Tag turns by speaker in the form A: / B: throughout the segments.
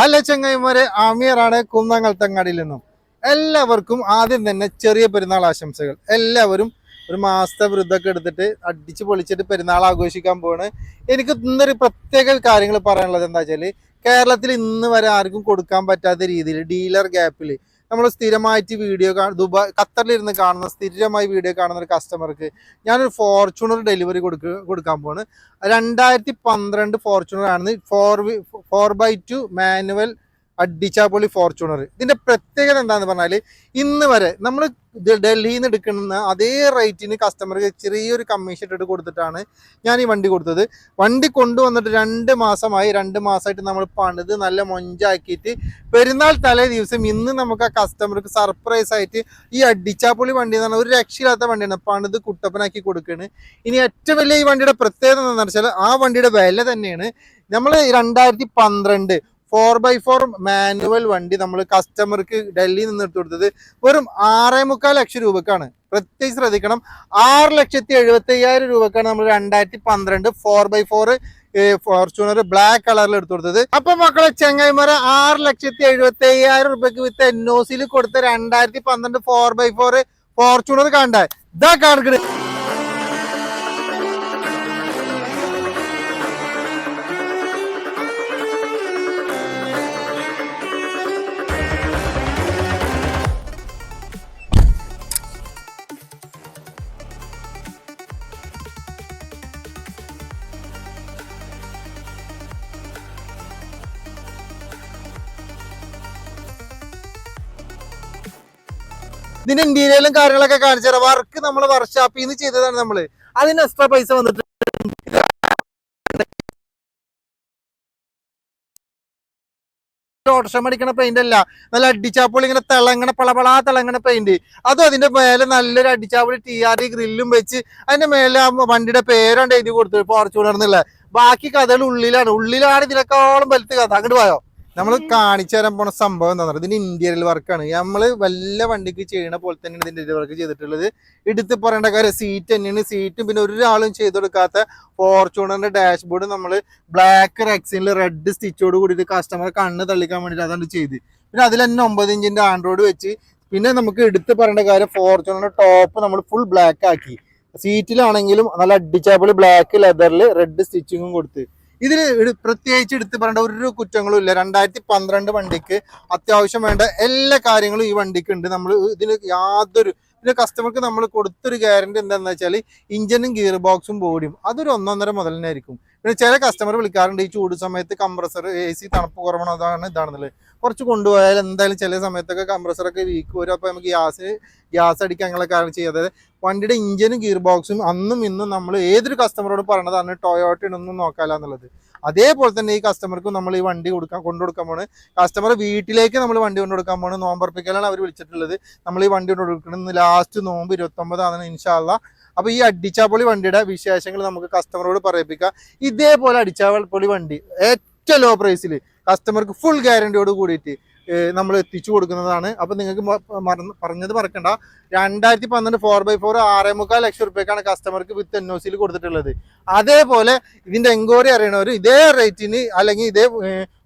A: അല്ല ചെങ്ങൈമാരെ ആമിയറാണ് കുന്നങ്ങൾത്തങ്ങാടിയിൽ നിന്നും. എല്ലാവർക്കും ആദ്യം തന്നെ ചെറിയ പെരുന്നാൾ ആശംസകൾ. എല്ലാവരും ഒരു മാസത്തെ വൃദ്ധമൊക്കെ എടുത്തിട്ട് അടിച്ച് പൊളിച്ചിട്ട് പെരുന്നാൾ ആഘോഷിക്കാൻ പോവാണ്. എനിക്ക് ഇന്നൊരു പ്രത്യേക കാര്യങ്ങൾ പറയാനുള്ളത് എന്താ വെച്ചാൽ കേരളത്തിൽ ഇന്ന് വരെ ആർക്കും കൊടുക്കാൻ പറ്റാത്ത രീതിയിൽ ഡീലർ ഗ്യാപ്പിൽ നമ്മൾ സ്ഥിരമായിട്ട് വീഡിയോ ദുബായ് ഖത്തറിലിരുന്ന് കാണുന്ന സ്ഥിരമായി വീഡിയോ കാണുന്ന ഒരു കസ്റ്റമർക്ക് ഞാനൊരു ഫോർച്യൂണർ ഡെലിവറി കൊടുക്ക കൊടുക്കാൻ പോവാണ്. രണ്ടായിരത്തി പന്ത്രണ്ട് ഫോർച്യൂണർ ആണ് four four by two manual അടിച്ചാപ്പൊളി Fortuner. ഇതിന്റെ പ്രത്യേകത എന്താന്ന് പറഞ്ഞാൽ ഇന്ന് വരെ നമ്മൾ ഡൽഹിയിൽ നിന്ന് എടുക്കുന്ന അതേ റേറ്റിന് കസ്റ്റമർക്ക് ചെറിയൊരു കമ്മീഷൻ ഇട്ടിട്ട് കൊടുത്തിട്ടാണ് ഞാൻ ഈ വണ്ടി കൊടുത്തത്. വണ്ടി കൊണ്ടുവന്നിട്ട് രണ്ട് മാസമായി രണ്ട് മാസമായിട്ട് നമ്മൾ പണിത് നല്ല മൊഞ്ചാക്കിയിട്ട് പെരുന്നാൾ തലേ ദിവസം ഇന്ന് നമുക്ക് ആ കസ്റ്റമർക്ക് സർപ്രൈസ് ആയിട്ട് ഈ അടിച്ചാപ്പൊളി വണ്ടി എന്ന് പറഞ്ഞാൽ ഒരു രക്ഷയില്ലാത്ത വണ്ടിയാണ്. പണിത് കുട്ടപ്പനാക്കി കൊടുക്കുകയാണ് ഇനി ഏറ്റവും വലിയ ഈ വണ്ടിയുടെ പ്രത്യേകത എന്താണെന്ന് വെച്ചാൽ ആ വണ്ടിയുടെ വില തന്നെയാണ്. നമ്മൾ രണ്ടായിരത്തി പന്ത്രണ്ട് ഫോർ ബൈ ഫോർ മാനുവൽ വണ്ടി നമ്മൾ കസ്റ്റമർക്ക് ഡൽഹിയിൽ നിന്ന് എടുത്തു കൊടുത്തത് വെറും ആറേ മുക്കാൽ ലക്ഷം രൂപക്കാണ്. പ്രത്യേകിച്ച് ശ്രദ്ധിക്കണം. ആറ് ലക്ഷത്തി എഴുപത്തി അയ്യായിരം രൂപക്കാണ് നമ്മൾ രണ്ടായിരത്തി പന്ത്രണ്ട് four by four Fortuner black കളറിൽ എടുത്തു കൊടുത്തത്. അപ്പൊ മക്കളെ ചെങ്ങൈമര ആറ് ലക്ഷത്തി എഴുപത്തി അയ്യായിരം രൂപയ്ക്ക് വിത്ത് എൻ ഒ സിയിൽ കൊടുത്ത രണ്ടായിരത്തി പന്ത്രണ്ട് ഫോർ ബൈ ഫോർ ഫോർച്യൂണർ കണ്ട ഇതാ കാണിക്കണേ. ഇതിന്റെ ഇന്റീരിയലും കാര്യങ്ങളൊക്കെ കാണിച്ചു തരാം. വർക്ക് നമ്മൾ വർക്ക്ഷോപ്പിൽ നിന്ന് ചെയ്തതാണ് നമ്മൾ. അതിന് എക്സ്ട്രാ പൈസ വന്നിട്ട്. ഓട്ടോഷം അടിക്കണ പെയിന്റ് അല്ല. നല്ല അടിച്ചാപ്പൊളി ഇങ്ങനെ തിളങ്ങണ പളപളാ തിളങ്ങണ പെയിന്റ് അതും അതിന്റെ മേലെ നല്ലൊരു അടിച്ചാപ്പൊളി ടി ആർ ഗ്രില്ലും വെച്ച് അതിന്റെ മേലെ ആ വണ്ടിയുടെ പേരാണ്ട് എഴുതി കൊടുത്തു ഫോർച്യൂണർ എന്നുള്ള ബാക്കി കഥകൾ ഉള്ളിലാണ്. ഉള്ളിലാണ് ഇതിനേക്കാളും വലുത് കഥ. അങ്ങോട്ട് പോയോ? നമ്മൾ കാണിച്ചു തരാൻ പോണ സംഭവം എന്താ പറയുക ഇതിന് ഇന്റീരിയൽ വർക്കാണ് നമ്മൾ വല്ല വണ്ടിക്ക് ചെയ്യണ പോലെ തന്നെയാണ് ഇതിന്റെ വർക്ക് ചെയ്തിട്ടുള്ളത്. എടുത്ത് പറയേണ്ട കാര്യം സീറ്റ് തന്നെയാണ്. സീറ്റും പിന്നെ ഒരാളും ചെയ്ത് കൊടുക്കാത്ത ഫോർച്യൂണറിന്റെ ഡാഷ്ബോർഡ് നമ്മൾ ബ്ലാക്ക് റെക്സിനിൽ റെഡ് സ്റ്റിച്ചോട് കൂടിയിട്ട് കസ്റ്റമർ കണ്ണ് തള്ളിക്കാൻ വേണ്ടിയിട്ട് അതാണ് ചെയ്ത്. പിന്നെ അതിൽ തന്നെ ഒമ്പത് ഇഞ്ചിന്റെ ആൻഡ്രോയിഡ് വെച്ച് പിന്നെ നമുക്ക് എടുത്ത് പറയേണ്ട കാര്യം ഫോർച്യൂണറിന്റെ ടോപ്പ് നമ്മൾ ഫുൾ ബ്ലാക്ക് ആക്കി. സീറ്റിലാണെങ്കിലും നല്ല അടിച്ചാപ്പിൾ ബ്ലാക്ക് ലെതറിൽ റെഡ് സ്റ്റിച്ചിങ്ങും കൊടുത്ത്. ഒരു പ്രത്യേകിച്ച് എടുത്ത് പറയേണ്ട ഒരു കുറ്റങ്ങളും ഇല്ല. രണ്ടായിരത്തി പന്ത്രണ്ട് വണ്ടിക്ക് അത്യാവശ്യം വേണ്ട എല്ലാ കാര്യങ്ങളും ഈ വണ്ടിക്ക് ഉണ്ട്. നമ്മൾ ഇതിന് യാതൊരു പിന്നെ കസ്റ്റമർക്ക് നമ്മൾ കൊടുത്തൊരു ഗ്യാരണ്ടി എന്താണെന്ന് വെച്ചാൽ ഇഞ്ചിനും ഗിയർ ബോക്സും ബോഡിയും അതൊരു ഒന്നൊന്നര മുതൽ തന്നെ ആയിരിക്കും. പിന്നെ ചില കസ്റ്റമർ വിളിക്കാറുണ്ട് ഈ ചൂട് സമയത്ത് കംപ്രസർ എ സി തണുപ്പ് കുറവാണ് അതാണ് ഇതാണെന്നുള്ളത്. കുറച്ച് കൊണ്ടുപോയാൽ എന്തായാലും ചില സമയത്തൊക്കെ കംപ്രസറൊക്കെ വീക്ക് വരും. അപ്പോൾ നമുക്ക് ഗ്യാസ് ഗ്യാസ് അടിക്കുക അങ്ങനെയുള്ള കാര്യം ചെയ്യാതെ വണ്ടിയുടെ ഇഞ്ചിനും ഗിയർ ബോക്സും അന്നും ഇന്നും നമ്മൾ ഏതൊരു കസ്റ്റമറോട് പറയണതാണ് ടൊയോട്ടയൊന്നും നോക്കാല എന്നുള്ളത്. അതേപോലെ തന്നെ ഈ കസ്റ്റമർക്ക് നമ്മൾ ഈ വണ്ടി കൊടുക്കാൻ കൊണ്ടുകൊടുക്കാൻ പോണ്. കസ്റ്റമർ വീട്ടിലേക്ക് നമ്മൾ വണ്ടി കൊണ്ടുകൊടുക്കാൻ പോണ്. നോമ്പർപ്പിക്കലാണ് അവർ വിളിച്ചിട്ടുള്ളത്. നമ്മൾ ഈ വണ്ടി കൊണ്ടു കൊടുക്കുന്നത് ലാസ്റ്റ് നോമ്പ് ഇരുപത്തൊമ്പതാണ് ഇൻഷാല്ല അപ്പോൾ ഈ അടിച്ചാപ്പൊളി വണ്ടിയുടെ വിശേഷങ്ങൾ നമുക്ക് കസ്റ്റമറോട് പറയിപ്പിക്കാം. ഇതേപോലെ അടിച്ചാപ്പൊളി വണ്ടി ഏറ്റവും ലോ പ്രൈസിൽ കസ്റ്റമർക്ക് ഫുൾ ഗ്യാരണ്ടിയോട് കൂടിയിട്ട് നമ്മൾ എത്തിച്ചു കൊടുക്കുന്നതാണ്. അപ്പം നിങ്ങൾക്ക് മറന്ന് പറഞ്ഞത് മറക്കണ്ട. രണ്ടായിരത്തി പന്ത്രണ്ട് ഫോർ ബൈ ഫോർ ആറേ മുക്കാൽ ലക്ഷം റുപ്യക്കാണ് കസ്റ്റമർക്ക് വിത്ത് എൻ ഒ സിയിൽ കൊടുത്തിട്ടുള്ളത്. അതേപോലെ ഇതിന്റെ എൻക്വയറി അറിയണവർ ഇതേ റേറ്റിന് അല്ലെങ്കിൽ ഇതേ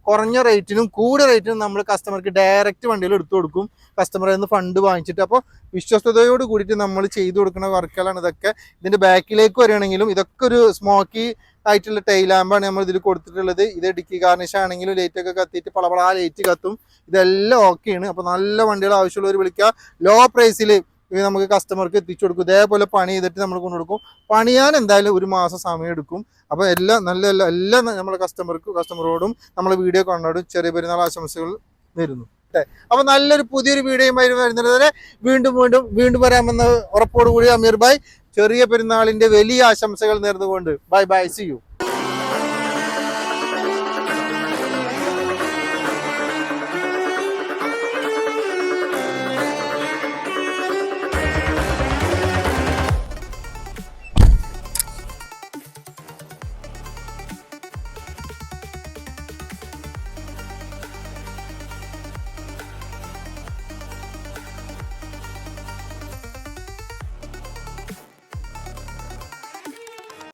A: കുറഞ്ഞ റേറ്റിനും കൂടിയ റേറ്റിനും നമ്മൾ കസ്റ്റമർക്ക് ഡയറക്റ്റ് വണ്ടിയിൽ എടുത്തു കൊടുക്കും. കസ്റ്റമറിൽ നിന്ന് ഫണ്ട് വാങ്ങിച്ചിട്ട് അപ്പോൾ വിശ്വസ്തയോട് കൂടിയിട്ട് നമ്മൾ ചെയ്തു കൊടുക്കുന്ന വർക്കുകളാണ് ഇതൊക്കെ. ഇതിന്റെ ബാക്കിലേക്ക് വരികയാണെങ്കിലും ഇതൊക്കെ ഒരു സ്മോക്കി ആയിട്ടുള്ള ടൈലാമ്പാണ് നമ്മൾ ഇതിൽ കൊടുത്തിട്ടുള്ളത്. ഇത് ഡിക്കി ഗാർണിഷ് ആണെങ്കിലും ലൈറ്റൊക്കെ കത്തിയിട്ട് ആ ലൈറ്റ് കത്തും. ഇതെല്ലാം ഓക്കെയാണ് അപ്പോൾ നല്ല വണ്ടികൾ ആവശ്യമുള്ളവർ വിളിക്കുക. ലോ പ്രൈസിൽ നമുക്ക് കസ്റ്റമർക്ക് എത്തിച്ചു കൊടുക്കും. ഇതേപോലെ പണി ചെയ്തിട്ട് നമ്മൾ കൊണ്ടു കൊടുക്കും. പണിയാൻ എന്തായാലും ഒരു മാസം സമയം എടുക്കും. അപ്പോൾ എല്ലാ നല്ല എല്ലാ എല്ലാം നമ്മളെ കസ്റ്റമർക്ക് കസ്റ്റമറോടും നമ്മളെ വീഡിയോ കണ്ടോടും. ചെറിയ പെരുന്നാൾ ആശംസകൾ നേരുന്നു. അപ്പോൾ നല്ലൊരു പുതിയൊരു വീഡിയോയുമായി വരുന്നത് വരെ വീണ്ടും വീണ്ടും വീണ്ടും വരാമെന്ന ഉറപ്പോടുകൂടി അമീർ ഭായ്. ചെറിയ പെരുന്നാളിന്റെ വലിയ ആശംസകൾ നേർന്നുകൊണ്ട്. Bye bye C U